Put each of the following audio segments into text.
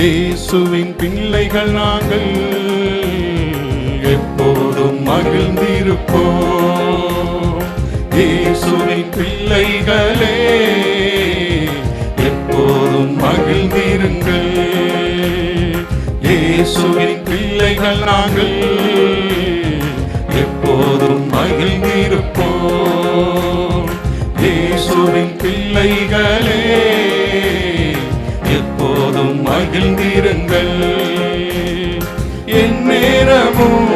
இயேசுவின் பிள்ளைகள் நாங்கள் எப்போதும் மகிழ்ந்திருப்போம். இயேசுவின் பிள்ளைகளே எப்போதும் மகிழ்ந்திருங்கள். இயேசுவின் பிள்ளைகள் நாங்கள் எப்போதும் மகிழ்ந்திருப்போம். இயேசுவின் பிள்ளைகளே மகிழ்ந்திருங்கள் என் நேரமும்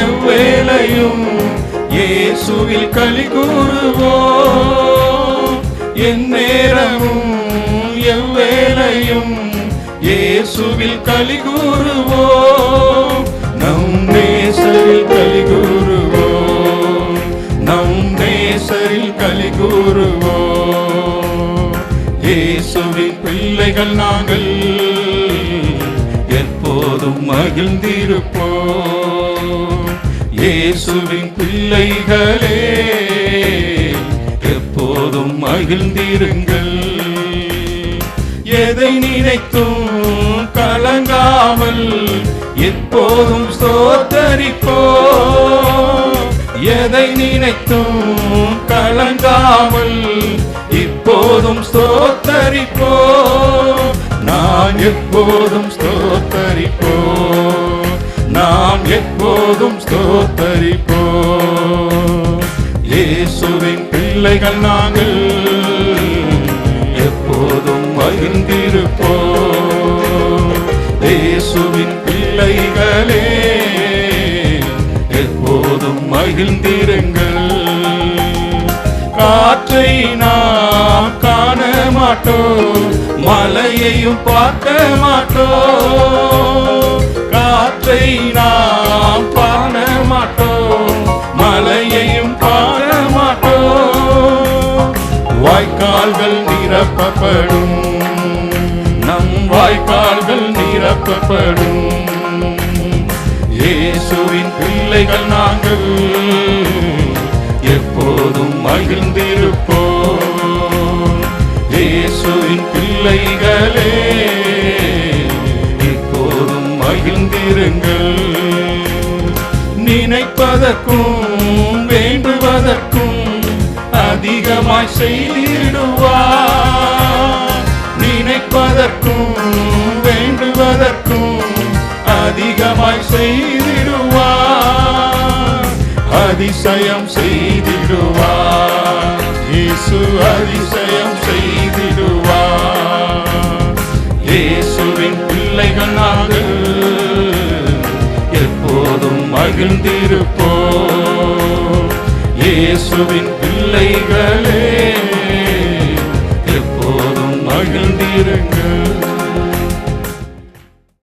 எவ்வேளையும் இயேசுவில் களி கூறுவோம். என் நேரமும் எவ்வேளையும் இயேசுவில் களி கூறுவோம். நம் நேசரில் களி கூறுவோம். நம் நேசரில் களி கூறுவோம். இயேசுவின் பிள்ளைகள் நாங்கள். மகிழ்ந்திருப்போ இயேசுவின் பிள்ளைகளே எப்போதும் மகிழ்ந்திருங்கள். எதை நினைத்தும் கலங்காமல் எப்போதும் சோத்தரிப்போ எதை நினைத்தும் கலங்காமல் இப்போதும் ஸ்தோத்தரிப்போ நான் எப்போதும் ஸ்தோத்தரிப்போ எப்போதும் ஸ்தோத்தரிப்போம் இயேசுவின் பிள்ளைகள் நாங்கள் எப்போதும் மகிழ்ந்திருப்போ இயேசுவின் பிள்ளைகளே எப்போதும் மகிழ்ந்திருங்கள். காற்றை நாம் காண மாட்டோம் மலையையும் பார்க்க மாட்டோம் காற்றை நாம் நாம் பாட மாட்டோம் மலையையும் பாட மாட்டோம். வாய்க்கால்கள் நிரப்பப்படும் நம் வாய்க்கால்கள் நிரப்பப்படும். இயேசுவின் பிள்ளைகள் நாங்கள் எப்போதும் மகிழ்ந்திருப்போம். இயேசுவின் பிள்ளைகளே எப்போதும் மகிழ்ந்திருங்கள். நினைப்பதற்கும் வேண்டுவதற்கும் அதிகமாய் செய்திடுவார். நினைப்பதற்கும் வேண்டுவதற்கும் அதிகமாய் செய்திடுவார். அதிசயம் செய்திடுவார். இயேசு அதிசயம் மகிழ்ந்திருப்போம். இயேசுவின் பிள்ளைகளே.